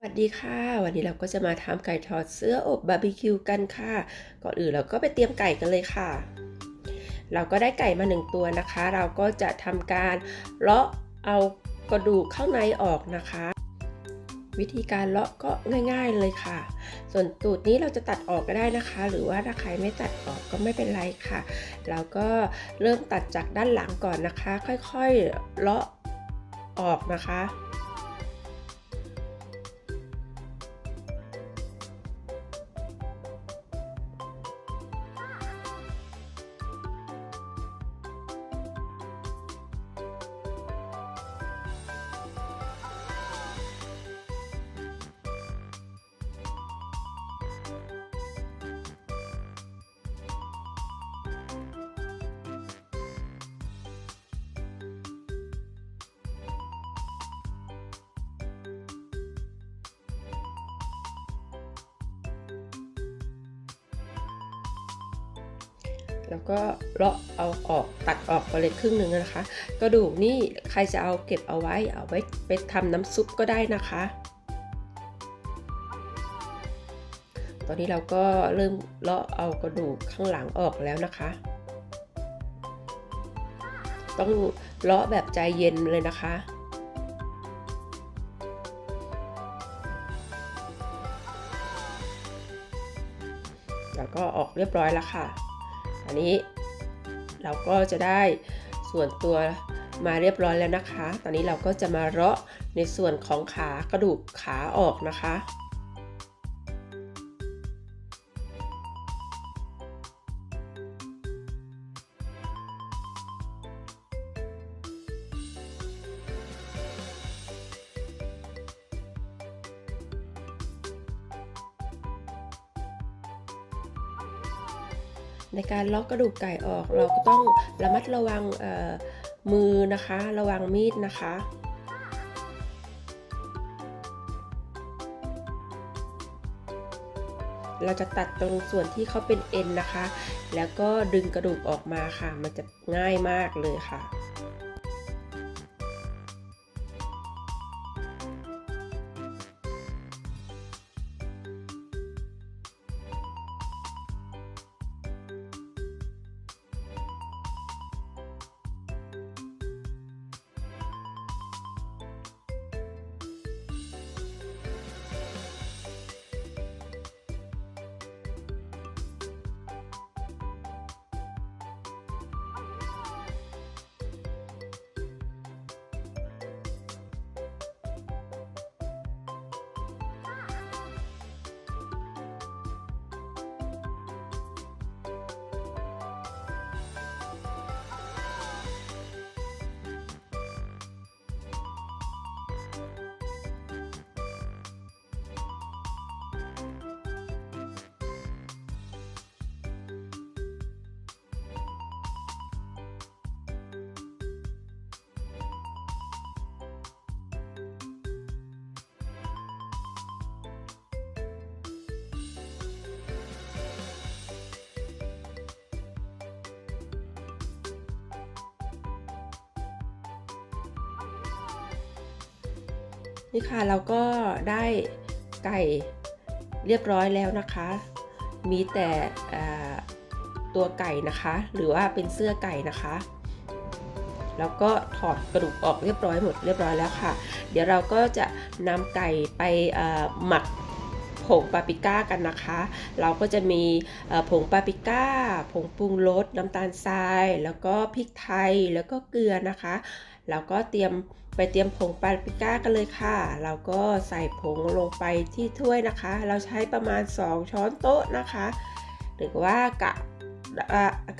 สวัสดีค่ะ วันนี้เราก็จะมาทำไก่ทอดเสื้ออบบาร์บีคิวกันค่ะ ก่อนอื่นเราก็ไปเตรียมไก่กันเลยค่ะ เราก็ได้ไก่มาหนึ่งตัวนะคะ เราก็จะทำการเลาะเอากระดูกข้างในออกนะคะ วิธีการเลาะก็ง่าย ๆเลยค่ะ ส่วนตูดนี้เราจะตัดออกก็ได้นะคะ หรือว่าถ้าใครไม่ตัดออกก็ไม่เป็นไรค่ะ เราก็เริ่มตัดจากด้านหลังก่อนนะคะ ค่อยๆเลาะออกนะคะ แล้วก็เลาะเอาออกตัดออกไปเลยครึ่งหนึ่งนะคะ กระดูกนี่ใครจะเอาเก็บเอาไว้เอาไว้ไปทำน้ำซุปก็ได้นะคะ ตอนนี้เราก็เริ่มเลาะเอากระดูกข้างหลังออกแล้วนะคะ ต้องเลาะแบบใจเย็นเลยนะคะแล้วก็ออกเรียบร้อยแล้วค่ะ อันนี้เราก็จะได้ส่วนตัวมาเรียบร้อยแล้วนะคะ ตอนนี้เราก็จะมาเลาะในส่วนของขากระดูกขาออกนะคะ ในการล็อกกระดูกไก่ออก เราก็ต้องระมัดระวังมือนะคะ ระวังมีดนะคะเราจะตัดตรงส่วนที่เขาเป็นเอ็นนะคะ แล้วก็ดึงกระดูกออกมาค่ะ มันจะง่ายมากเลยค่ะ นี่ค่ะเราก็ได้ไก่เรียบร้อยแล้วนะคะ มีแต่ตัวไก่นะคะ หรือว่าเป็นเสื้อไก่นะคะ แล้วก็ถอดกระดูกออกเรียบร้อยหมดเรียบร้อยแล้วค่ะ เดี๋ยวเราก็จะนำไก่ไปหมักผงปาปริก้ากันนะคะ เราก็จะมีผงปาปริก้า ผงปรุงรสน้ำตาลทราย แล้วก็พริกไทยแล้วก็เกลือนะคะ เราก็เตรียมไปเตรียมผงปาปริก้ากันเลยค่ะ เราก็ใส่ผงลงไปที่ถ้วยนะคะ เราใช้ประมาณ 2 ช้อนโต๊ะนะคะ หรือว่ากะ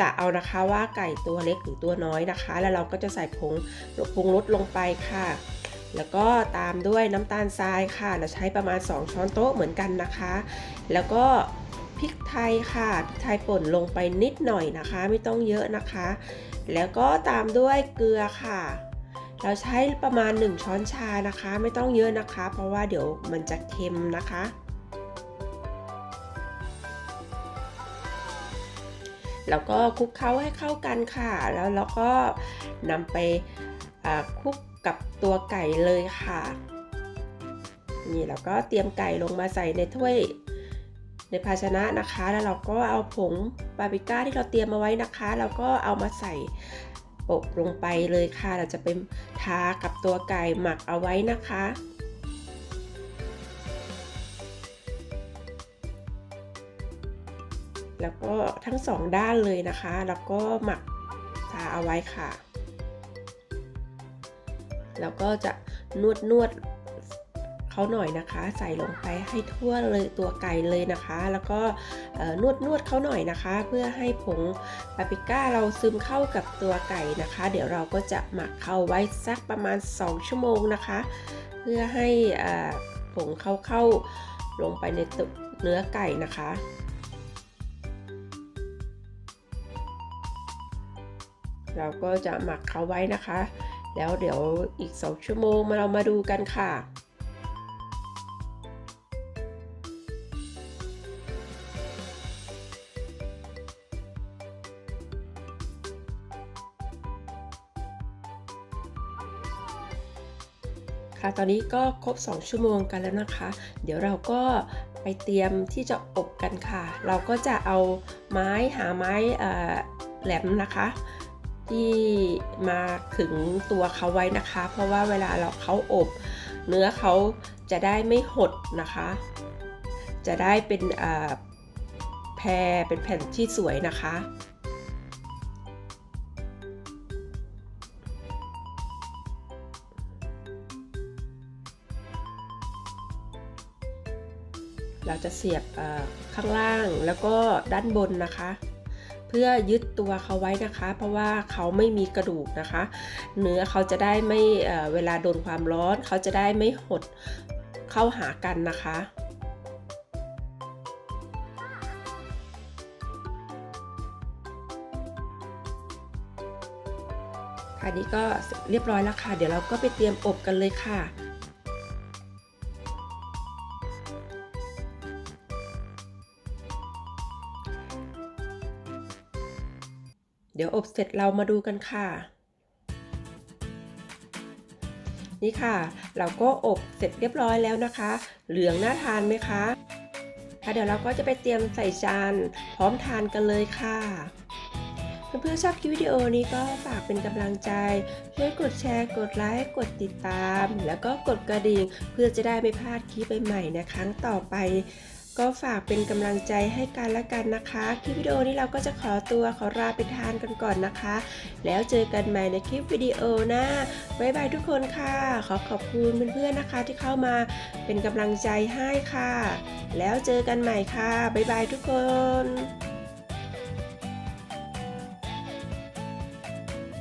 กะเอานะคะว่าไก่ตัวเล็กหรือตัวน้อยนะคะ แล้วเราก็จะใส่ผงผงรสลงไปค่ะ แล้วก็ตามด้วยน้ำตาลทรายค่ะ เราใช้ประมาณ 2 ช้อนโต๊ะเหมือนกันนะคะ แล้วก็พริกไทยค่ะพริกไทยป่นลงไปนิดหน่อยนะคะ ไม่ต้องเยอะนะคะ แล้วก็ตามด้วยเกลือค่ะ เราใช้ประมาณ 1 ช้อนชานะคะ ไม่ต้องเยอะนะคะ เพราะว่าเดี๋ยวมันจะเค็มนะคะ แล้วก็คลุกเคล้าให้เข้ากันค่ะ แล้วเราก็นำไปคลุกกับตัวไก่เลยค่ะ นี่เราก็เตรียมไก่ลงมาใส่ในถ้วยในภาชนะนะคะ แล้วเราก็เอาผงปาปริก้าที่เราเตรียมมาไว้นะคะ เราก็เอามาใส่ อบลงไปเลยค่ะ เราจะไปทากับตัวไก่หมักเอาไว้นะคะแล้วก็ทั้งสองด้านเลยนะคะ แล้วก็หมักทาเอาไว้ค่ะ แล้วก็จะนวดนวด เขาหน่อยนะคะ ใส่ลงไปให้ทั่วเลยตัวไก่เลยนะคะ แล้วก็นวดนวดเขาหน่อยนะคะ เพื่อให้ผงปาปริก้าเราซึมเข้ากับตัวไก่นะคะ เดี๋ยวเราก็จะหมักเข้าไว้สักประมาณ 2 ชั่วโมงนะคะ เพื่อให้ผงเข้าเข้าลงไปในเนื้อไก่นะคะเราก็จะหมักเขาไว้นะคะ แล้วเดี๋ยวอีก 2 ชั่วโมงมาเรามาดูกันค่ะ ค่ะตอนนี้ก็ครบ 2 ชั่วโมงกันแล้วนะคะ เดี๋ยวเราก็ไปเตรียมที่จะอบกันค่ะ เราก็จะเอาไม้หาไม้แหลมนะคะ ที่มาขึงตัวเขาไว้นะคะ เพราะว่าเวลาเราเขาอบ เนื้อเขาจะได้ไม่หดนะคะ จะได้เป็นแพรเป็นแผ่นที่สวยนะคะ เราจะเสียบข้างล่างแล้วก็ด้านบนนะคะ เพื่อยึดตัวเขาไว้นะคะ เพราะว่าเขาไม่มีกระดูกนะคะ เนื้อเขาจะได้ไม่เวลาโดนความร้อน เขาจะได้ไม่หดเข้าหากันนะคะค่ะนี้ก็เรียบร้อยแล้วค่ะ เดี๋ยวเราก็ไปเตรียมอบกันเลยค่ะ อบเสร็จเรามาดูกันค่ะ นี่ค่ะ เราก็อบเสร็จเรียบร้อยแล้วนะคะ เหลืองน่าทานไหมคะค่ะเดี๋ยวเราก็จะไปเตรียมใส่จานพร้อมทานกันเลยค่ะ เพื่อนๆชอบคลิปวิดีโอนี้ก็ฝากเป็นกำลังใจ ช่วยกดแชร์ กดไลค์ กดติดตาม แล้วก็กดกระดิ่ง เพื่อจะได้ไม่พลาดคลิปใหม่ๆในครั้งต่อไป ก็ฝากเป็นกำลังใจให้กันและกันนะคะ คลิปวิดีโอนี้เราก็จะขอตัวขอลาไปทานกันก่อนนะคะ แล้วเจอกันใหม่ในคลิปวิดีโอหน้าบ๊ายบายทุกคนค่ะ ขอขอบคุณเพื่อนๆนะคะ ที่เข้ามาเป็นกำลังใจให้ค่ะ แล้วเจอกันใหม่ค่ะบ๊ายบายทุกคน